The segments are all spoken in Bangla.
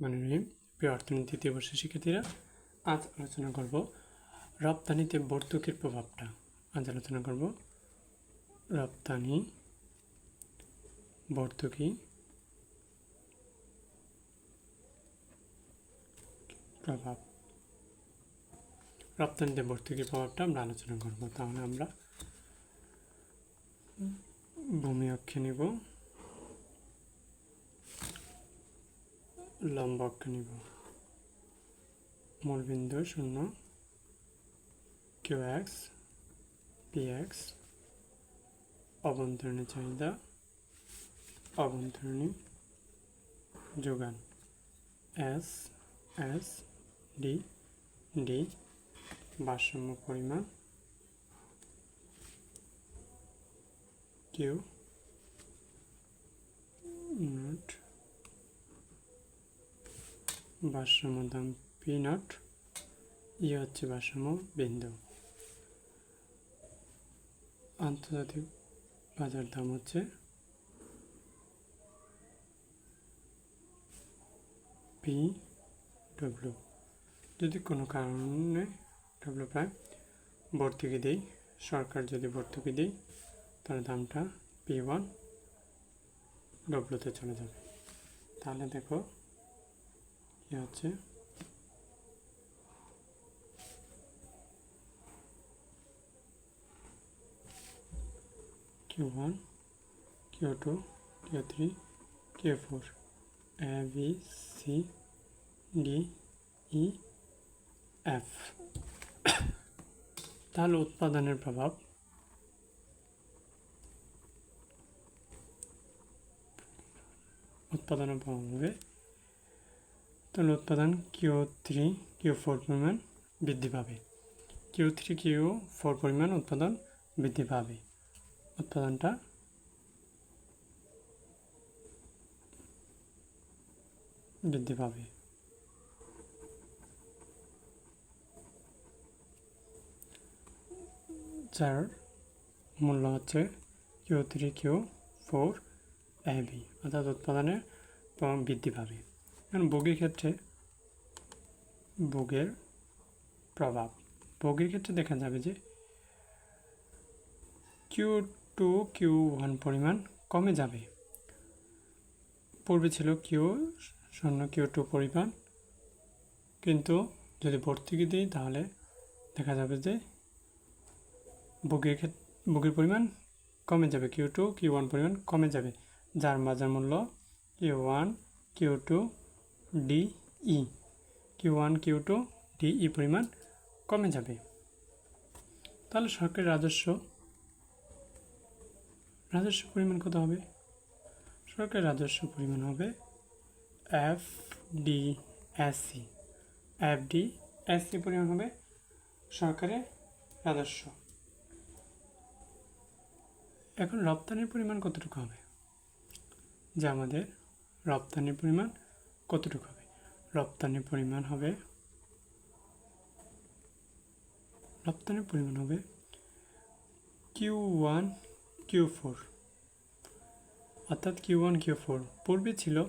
মানে প্রিয় অর্থনীতি তৃতীয় বর্ষের শিক্ষার্থীরা আজ আলোচনা করব রপ্তানিতে ভর্তুকির প্রভাবটা। আজ আলোচনা করব রপ্তানি ভর্তুকি প্রভাব। রপ্তানিতে ভর্তুকির প্রভাবটা আমরা আলোচনা করব। তাহলে আমরা ভূমি অক্ষে নিব। লম্ব অক্ষে নিব। মূলবিন্দু শূন্য। কিউ এক্স পি এক্স অভ্যন্তরীণ চাহিদা অভ্যন্তরীণ যোগান। এস এস ডি ডি ভারসাম্য পরিমাণ। কিউ নট ভারসাম্য দাম পি নট ই হচ্ছে ভারসাম্য বিন্দু। আন্তর্জাতিক বাজার দাম হচ্ছে পি ডব্লিউ যদি কোনো কারণে ডব্লিউ প্রায় ভর্তুকি দেই, সরকার যদি ভর্তুকি দেই, তার দামটা পি ওয়ান ডব্লিউতে চলে যাবে। তাহলে দেখো কি হচ্ছে Q one Q two Q three Q four A B C D E F তাহলে উৎপাদনের প্রভাব উৎপাদনের প্রভাব হবে তাহলে উৎপাদন কিউ থ্রি কিউ ফোর পরিমাণ বৃদ্ধি পাবে। কিউ থ্রি কিউ ফোর পরিমাণ উৎপাদন বৃদ্ধি পাবে। উৎপাদনটা বৃদ্ধি পাবে। যার মূল্য হচ্ছে Q three Q four AB অর্থাৎ উৎপাদনের বৃদ্ধি পাবে। বগির ক্ষেত্রে ভোগের প্রভাব। ভোগের ক্ষেত্রে দেখা যাবে যে কিউ টু কিউ ওয়ান পরিমাণ কমে যাবে। পূর্বে ছিল কিউ শূন্য কিউ টু পরিমাণ। কিন্তু যদি ভর্তুকি দিই, তাহলে দেখা যাবে যে ভোগের ক্ষেত্রে ভোগের পরিমাণ কমে যাবে। কিউ টু কিউ ওয়ান পরিমাণ কমে যাবে। যার বাজার মূল্য Q one Q two D E Q one Q two D E পরিমাণ কমে যাবে। তাহলে সরকারি রাজস্ব রাজস্ব পরিমাণ কত হবে? সরকারি রাজস্ব পরিমাণ হবে F D S C F D S C পরিমাণ হবে সরকারের রাজস্ব। এখন রপ্তানির পরিমাণ কতটুকু হবে? যে আমাদের রপ্তানির পরিমাণ কতটুকু হবে? রপ্তানির পরিমাণ হবে রপ্তানির পরিমাণ হবে কিউ ওয়ান কিউ ফোর অর্থাৎ কিউ ওয়ান কিউ ফোর পূর্বে ছিল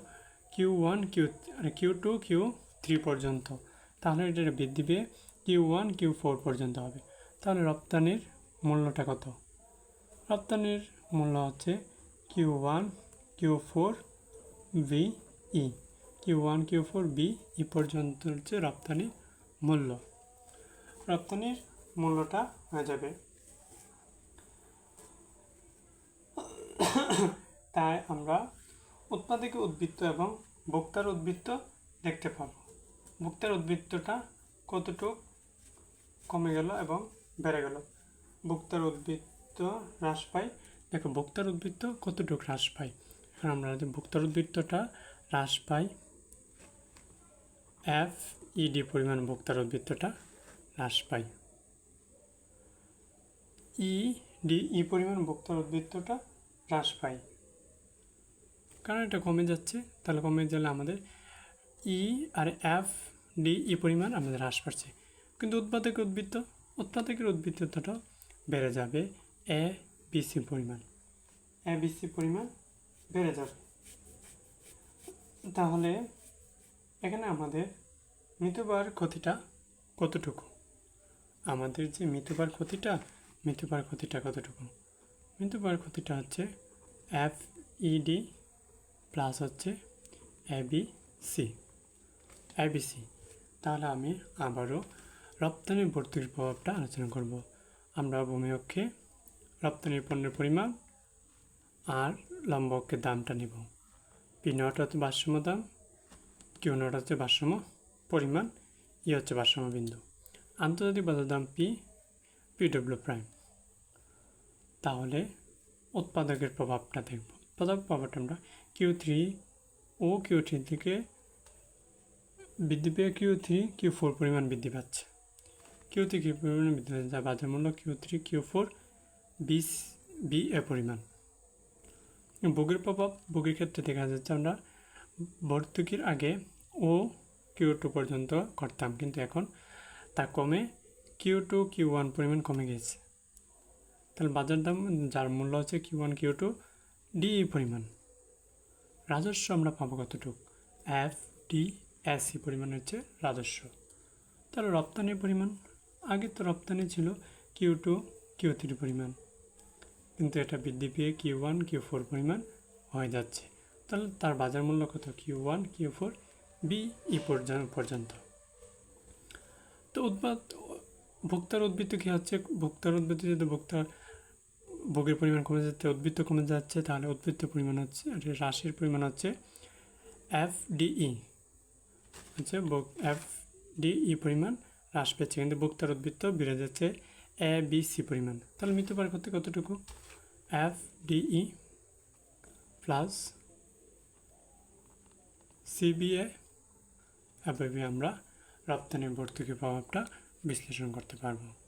Q one Q Q two Q three পর্যন্ত। তাহলে এটা বৃদ্ধি পেয়ে কিউ ওয়ান কিউ ফোর পর্যন্ত হবে। তাহলে রপ্তানির মূল্যটা কত? রপ্তানির মূল্য হচ্ছে Q one Q four V E Q one Q four B E পর্যন্ত হচ্ছে রপ্তানির মূল্য। রপ্তানির মূল্যটা হয়ে যাবে। তাই আমরা উৎপাদক উদ্বৃত্ত এবং ভোক্তার উদ্বৃত্ত দেখতে পাব। ভোক্তার উদ্বৃত্তটা কতটুক কমে গেল এবং বেড়ে গেল? ভোক্তার উদ্বৃত্ত হ্রাস পায়। দেখো, ভোক্তার উদ্বৃত্ত কতটুক হ্রাস পায়? আমরা যদি ভোক্তার উদ্বৃত্তটা হ্রাস পাই এফ ইডি পরিমাণ ভোক্তার উদ্বৃত্তটা হ্রাস পায় ই ডি ই পরিমাণ ভোক্তার উদ্বৃত্তটা হ্রাস পায় কারণ এটা কমে যাচ্ছে, তাহলে কমে গেলে আমাদের ই আর এফ ডি ই পরিমাণ আমাদের হ্রাস পাচ্ছে। কিন্তু উৎপাদকের উদ্বৃত্ত উৎপাদকের উদ্বৃত্তটা বেড়ে যাবে এ বিসি পরিমাণ। এ বিসি পরিমাণ বেড়ে যাবে। তাহলে এখানে আমাদের মৃত্যুবার ক্ষতিটা কতটুকু? আমাদের যে মৃত্যুবার ক্ষতিটা মৃত্যুবার ক্ষতিটা কতটুকু? মৃত্যুবার ক্ষতিটা হচ্ছে এফ ইডি প্লাস হচ্ছে এবি সি এবিসি তাহলে আমি আবারও রপ্তানি ভর্তুকির প্রভাবটা আলোচনা করব। আমরা ভূমি অক্ষে রপ্তানির পণ্যের পরিমাণ আর লম্ব অক্ষের দামটা নেব। পি নট হচ্ছে ভারসাম্য দাম কিউ নট হচ্ছে ভারসাম্য, পরিমাণ ই হচ্ছে ভারসাম্য বিন্দু। আন্তর্জাতিক বাজার দাম পি পিডব্লিউ প্রাইম তাহলে উৎপাদকের প্রভাবটা দেখব। উৎপাদক প্রভাবটা আমরা কিউ থ্রি ও কিউ থ্রি থেকে বৃদ্ধি পেয়ে কিউ থ্রি কিউ ফোর পরিমাণ বৃদ্ধি পাচ্ছে। কিউ থ্রি কিউ পরিমাণ বৃদ্ধি পাচ্ছে। যা বাজার মূল্য কিউ থ্রি কিউ ফোর বিস বি এ পরিমাণ। ভোগের প্রভাব, ভোগের ক্ষেত্রে দেখা যাচ্ছে আমরা ভর্তুকির আগে ও কিউ টু পর্যন্ত করতাম, কিন্তু এখন তা কমে কিউ টু কিউ ওয়ান পরিমাণ কমে গেছে তাহলে বাজার দাম, যার মূল্য হচ্ছে Q one Q two D পরিমাণ। রাজস্ব আমরা পাবো কতটুকু? এফ ডি এস সি পরিমাণ হচ্ছে রাজস্ব। তাহলে রপ্তানির পরিমাণ, আগে তো রপ্তানি ছিল কিউ টু কিউ থ্রি পরিমাণ। কিন্তু এটা বৃদ্ধি পেয়ে কিউ ওয়ান কিউ ফোর পরিমাণ হয়ে যাচ্ছে। তাহলে তার বাজার মূল্য কত? Q one Q four B E পর্যন্ত তো উৎপাদ ভোক্তার উদ্বৃত্ত কী হচ্ছে? ভোক্তার উদ্বৃত্ত যদি ভোক্তার ভোগের পরিমাণ কমে যাচ্ছে, উদ্বৃত্ত কমে যাচ্ছে, তাহলে উদ্বৃত্ত পরিমাণ হচ্ছে রাশির পরিমাণ হচ্ছে এফ ডিই হচ্ছে এফ ডিই পরিমাণ হ্রাস পেয়েছে, কিন্তু ভোক্তার উদ্বৃত্ত বেড়ে যাচ্ছে এ বি সি পরিমাণ। তাহলে মৃত্যুবার করতে কতটুকু? এফ ডিই প্লাস সিবিএ এভাবে আমরা রপ্তানি ভর্তুকি প্রভাবটা বিশ্লেষণ করতে পারব।